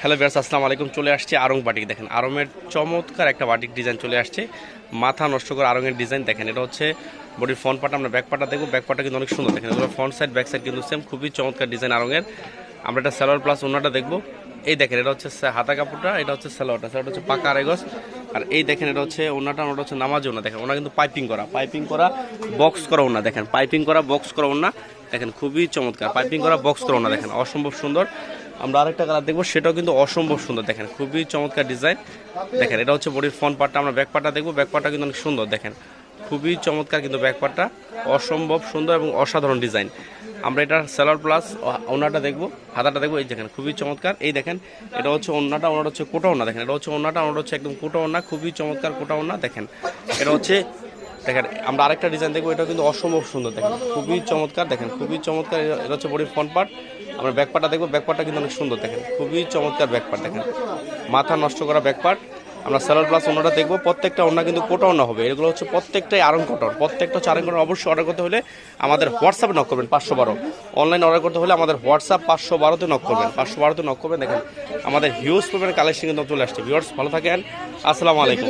Hello বিয়ার্স আসসালামু আলাইকুম। চলে আসছে আরং বাটিক। দেখেন আরঙের চমৎকার একটা বাটিক ডিজাইন চলে আসছে। মাথা নষ্ট করে আরঙের ডিজাইন। দেখেন, এটা হচ্ছে বডির ফ্রন্ট পার্ট আমরা ব্যাক পার্টটা দেখব। ব্যাক পার্টটা কিন্তু অনেক সুন্দর। দেখেন, এগুলো ফ্রন্ট সাইড ব্যাক সাইড কিন্তু সেম খুবই চমৎকার ডিজাইন আরঙের আমরা এটা সালোয়ার প্লাস অন্যটা দেখব। এই দেখেন, এটা হচ্ছে হাতা কাপড়টা, এটা হচ্ছে সালোয়ারটা সালোয়ারটা হচ্ছে পাকা আড়াইগজ আর এই দেখেন, এটা হচ্ছে ওনাটা ওনাটা হচ্ছে নামাজ ওনা দেখেন ওনা কিন্তু পাইপিং করা। পাইপিং করা বক্স করা ওনা দেখেন পাইপিং করা বক্স করা ওনা দেখেন, খুবই চমৎকার। পাইপিং করা বক্স করা ওনা দেখেন, অসম্ভব সুন্দর। আমরা আরেকটা কালার দেখব, সেটাও কিন্তু অসম্ভব সুন্দর, দেখেন, খুবই চমৎকার ডিজাইন দেখেন, এটা হচ্ছে বডির ফ্রন্ট পার্টটা আমরা ব্যাক পার্টটা দেখব ব্যাক পার্টটা কিন্তু অনেক সুন্দর, দেখেন। খুবই চমৎকার কিন্তু ব্যাক পার্টটা অসম্ভব সুন্দর এবং অসাধারণ ডিজাইন আমরা এটা সেলার প্লাস ওনাটা দেখব, হাতাটা দেখব, এই দেখেন, খুবই চমৎকার। এই দেখেন, এটা হচ্ছে ওনাটা ওনাটা হচ্ছে কোটা ওনা, দেখেন, এটা হচ্ছে ওনাটা ওনাটা হচ্ছে একদম কোটা ওনা, খুবই চমৎকার কোটা ওনা, দেখেন। এটা হচ্ছে দেখেন, আমরা আরেকটা ডিজাইন দেখব এটা কিন্তু অসম্ভব সুন্দর, দেখেন, খুবই চমৎকার, দেখেন, খুবই চমৎকার, এটা হচ্ছে বডির ফ্রন্ট পার্ট আমরা ব্যাক পার্টটা দেখব ব্যাক পার্টটা কিন্তু অনেক সুন্দর, দেখেন, খুবই চমৎকার ব্যাক পার্ট দেখেন, মাথা নষ্ট করা ব্যাক পার্ট আমরা স্যালাড প্লাস অন্যটা দেখব, প্রত্যেকটা অন্য কিন্তু কোটা অন্য হবে, এগুলো হচ্ছে প্রত্যেকটাই আরং কটন প্রত্যেকটা হচ্ছে আরং কটন অবশ্যই অর্ডার করতে হলে আমাদের হোয়াটসঅ্যাপে নক করবেন, পাঁচশো বারো। অনলাইন অর্ডার করতে হলে আমাদের হোয়াটসঅ্যাপ পাঁচশো বারোতে নক করবেন, পাঁচশো বারোতে নক করবেন, দেখেন, আমাদের হিউজ পরিমাণে কালেকশন কিন্তু চলে আসছে ভিউয়ার্স ভালো থাকেন, আসসালামু আলাইকুম।